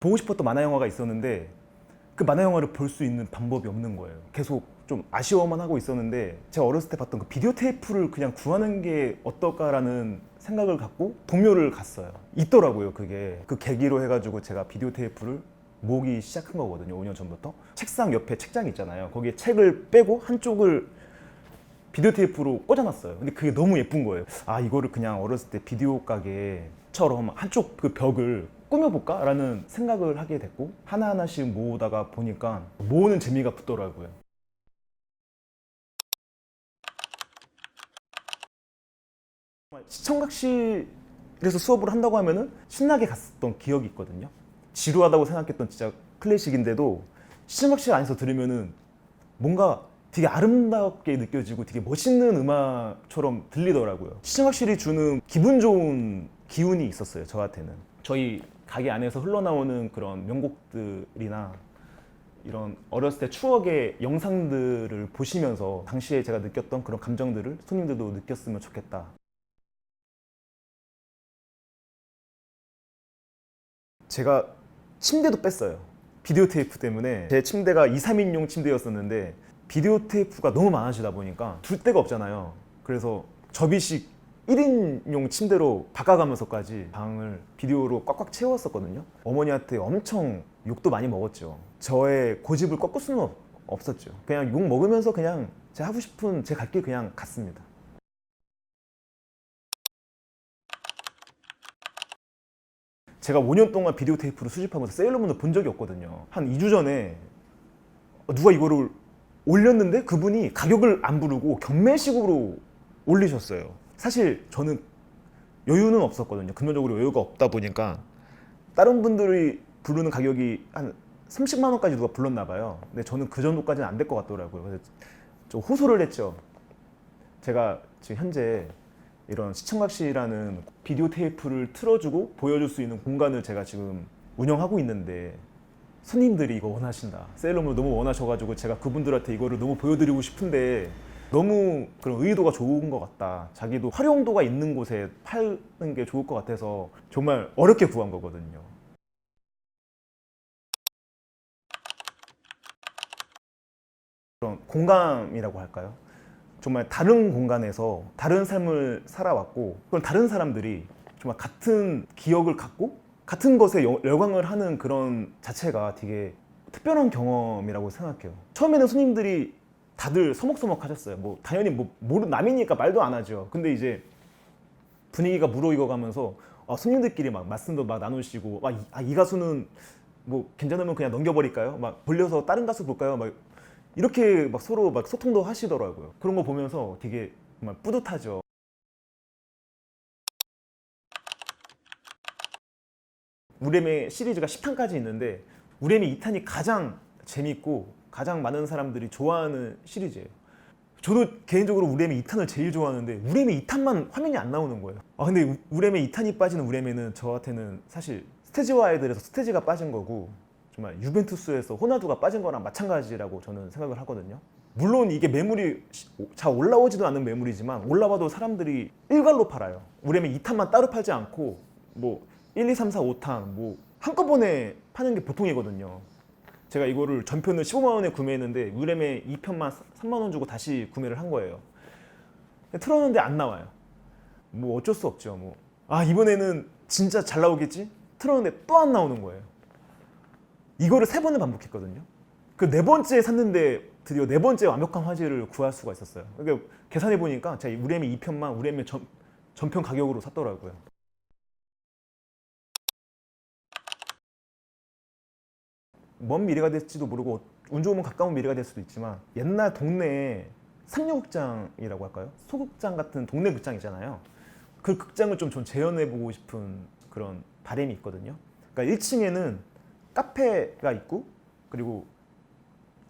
보고 싶었던 만화 영화가 있었는데 그 만화 영화를 볼 수 있는 방법이 없는 거예요. 계속 좀 아쉬워만 하고 있었는데 제가 어렸을 때 봤던 그 비디오 테이프를 그냥 구하는 게 어떨까라는 생각을 갖고 동묘를 갔어요. 있더라고요, 그게. 그 계기로 해가지고 제가 비디오 테이프를 모으기 시작한 거거든요, 5년 전부터. 책상 옆에 책장 있잖아요. 거기에 책을 빼고 한쪽을 비디오 테이프로 꽂아놨어요. 근데 그게 너무 예쁜 거예요. 아 이거를 그냥 어렸을 때 비디오 가게처럼 한쪽 그 벽을 꾸며볼까라는 생각을 하게 됐고 하나 하나씩 모으다가 보니까 모으는 재미가 붙더라고요. 시청각실에서 수업을 한다고 하면은 신나게 갔었던 기억이 있거든요. 지루하다고 생각했던 진짜 클래식인데도 시청각실 안에서 들으면은 뭔가 되게 아름답게 느껴지고 되게 멋있는 음악처럼 들리더라고요. 시청각실이 주는 기분 좋은 기운이 있었어요. 저한테는. 저희 가게 안에서 흘러나오는 그런 명곡들이나 이런 어렸을 때 추억의 영상들을 보시면서 당시에 제가 느꼈던 그런 감정들을 손님들도 느꼈으면 좋겠다. 제가 침대도 뺐어요. 비디오 테이프 때문에 제 침대가 2, 3인용 침대였었는데 비디오 테이프가 너무 많아지다 보니까 둘 데가 없잖아요. 그래서 접이식 1인용 침대로 바꿔가면서까지 방을 비디오로 꽉꽉 채웠었거든요. 어머니한테 엄청 욕도 많이 먹었죠. 저의 고집을 꺾을 수는 없- 없었죠. 그냥 욕 먹으면서 그냥 제가 하고 싶은 제 갈 길 그냥 갔습니다. 제가 5년 동안 비디오 테이프를 수집하면서 세일러문을 본 적이 없거든요. 한 2주 전에 누가 이거를 올렸는데 그분이 가격을 안 부르고 경매식으로 올리셨어요. 사실 저는 여유는 없었거든요. 금전적으로 여유가 없다 보니까 다른 분들이 부르는 가격이 한 30만 원까지 누가 불렀나 봐요. 근데 저는 그 정도까지는 안 될 것 같더라고요. 그래서 좀 호소를 했죠. 제가 지금 현재 이런 시청각실이라는 비디오 테이프를 틀어주고 보여줄 수 있는 공간을 제가 지금 운영하고 있는데 손님들이 이거 원하신다. 세일러문 너무 원하셔가지고 제가 그분들한테 이거를 너무 보여드리고 싶은데 너무 그런 의도가 좋은 것 같다. 자기도 활용도가 있는 곳에 파는 게 좋을 것 같아서 정말 어렵게 구한 거거든요. 그런 공감이라고 할까요? 정말 다른 공간에서 다른 삶을 살아왔고 그런 다른 사람들이 정말 같은 기억을 갖고 같은 것에 여- 열광을 하는 그런 자체가 되게 특별한 경험이라고 생각해요. 처음에는 손님들이 다들 서먹서먹 하셨어요. 뭐 당연히 뭐 모르 남이니까 말도 안 하죠. 근데 이제 분위기가 무르익어 가면서 아, 손님들끼리 막 말씀도 막 나누시고 아, 이, 아, 이 가수는 뭐 괜찮으면 그냥 넘겨버릴까요? 막 돌려서 다른 가수 볼까요? 막 이렇게 막 서로 막 소통도 하시더라고요. 그런 거 보면서 되게 정말 뿌듯하죠. 우렘의 시리즈가 10탄까지 있는데 우렘이 2탄이 가장 재밌고 가장 많은 사람들이 좋아하는 시리즈예요. 저도 개인적으로 우렘의 2탄을 제일 좋아하는데 우렘의 2탄만 화면이 안 나오는 거예요. 아 근데 우- 우렘의 2탄이 빠지는 우렘에는 저한테는 사실 스테지와이들에서 스테지가 빠진 거고 정말 유벤투스에서 호나두가 빠진 거랑 마찬가지라고 저는 생각을 하거든요. 물론 이게 매물이 시- 잘 올라오지도 않는 매물이지만 올라와도 사람들이 일괄로 팔아요. 우렘의 2탄만 따로 팔지 않고 뭐 1, 2, 3, 4, 5탄 뭐 한꺼번에 파는 게 보통이거든요. 제가 이거를 전편을 15만 원에 구매했는데 우렘에 2편만 3만 원 주고 다시 구매를 한 거예요. 틀었는데 안 나와요. 뭐 어쩔 수 없죠. 뭐. 아 이번에는 진짜 잘 나오겠지? 틀었는데 또 안 나오는 거예요. 이거를 세 번을 반복했거든요. 그 네 번째 샀는데 드디어 네 번째 완벽한 화질을 구할 수가 있었어요. 그러니까 계산해 보니까 제가 우렘의 2편만 우렘의 전, 전편 가격으로 샀더라고요. 먼 미래가 될지도 모르고 운 좋으면 가까운 미래가 될 수도 있지만 옛날 동네에 상류극장이라고 할까요? 소극장 같은 동네 극장 있잖아요. 그 극장을 좀전 재현해 보고 싶은 그런 바람이 있거든요. 그러니까 1층에는 카페가 있고 그리고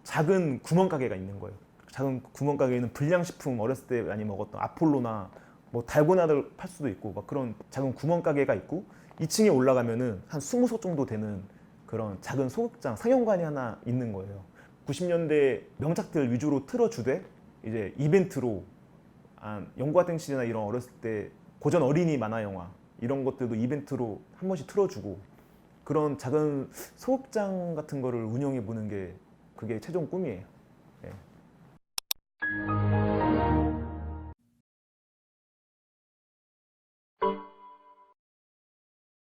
작은 구멍가게가 있는 거예요. 작은 구멍가게에는 불량식품 어렸을 때 많이 먹었던 아폴로나 뭐 달고나를 팔 수도 있고 막 그런 작은 구멍가게가 있고 2층에 올라가면은 한 20석 정도 되는 그런 작은 소극장 상영관이 하나 있는 거예요. 90년대 명작들 위주로 틀어주되 이제 이벤트로 한 영구와 땡실이나 이런 어렸을 때 고전 어린이 만화 영화 이런 것들도 이벤트로 한 번씩 틀어주고 그런 작은 소극장 같은 거를 운영해 보는 게 그게 최종 꿈이에요. 예.